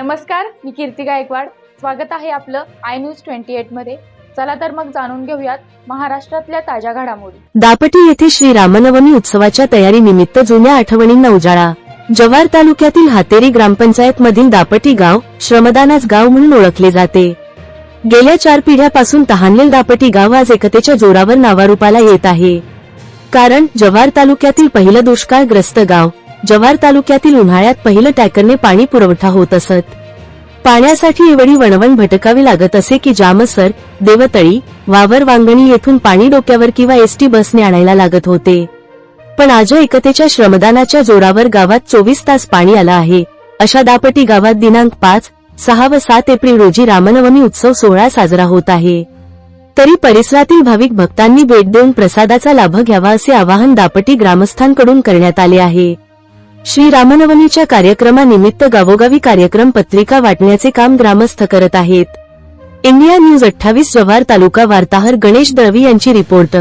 नमस्कार मी कीर्ती गायकवाड. स्वागत आहे आपलं आय न्यूज ट्वेंटी एटमध्ये. चला तर मग जाणून घेऊयात महाराष्ट्रातल्या ताज्या घडामोडी. दापटी येथे श्री रामनवमी उत्सवाच्या तयारीनिमित्त जुन्या आठवणींना उजाळा. जव्हार तालुक्यातील हातेरी ग्रामपंचायत मधील दापटी गाव श्रमदानाच गाव म्हणून ओळखले जाते. गेल्या चार पिढ्यापासून तहानलेल दापटी गाव आज एकतेच्या जोरावर नावारूपाला येत आहे. कारण जव्हार तालुक्यातील पहिलं दुष्काळग्रस्त गाव जव्हार तालुक्यातील उन्हाळ्यात पहिलं टँकरने पाणी पुरवठा होत असत. पाण्यासाठी एवढी वणवण भटकावी लागत असे की जामसर देवतळी वावर वांगणी येथून पाणी डोक्यावर किंवा एसटी बसने आणायला लागत होते. पण आज एकतेच्या श्रमदानाच्या जोरावर गावात चोवीस तास पाणी आलं आहे. अशा दापटी गावात दिनांक पाच सहा व सात एप्रिल रोजी रामनवमी उत्सव सोहळा साजरा होत आहे. तरी परिसरातील भाविक भक्तांनी भेट देऊन प्रसादाचा लाभ घ्यावा असे आवाहन दापटी ग्रामस्थांकडून करण्यात आले आहे. श्री रामनवमीच्या कार्यक्रमानिमित्त गावोगावी कार्यक्रम पत्रिका वाटण्याचे काम ग्रामस्थ करत आहेत. इंडिया न्यूज अठ्ठावीस जव्हार तालुका वार्ताहर गणेश दळवी यांची रिपोर्ट.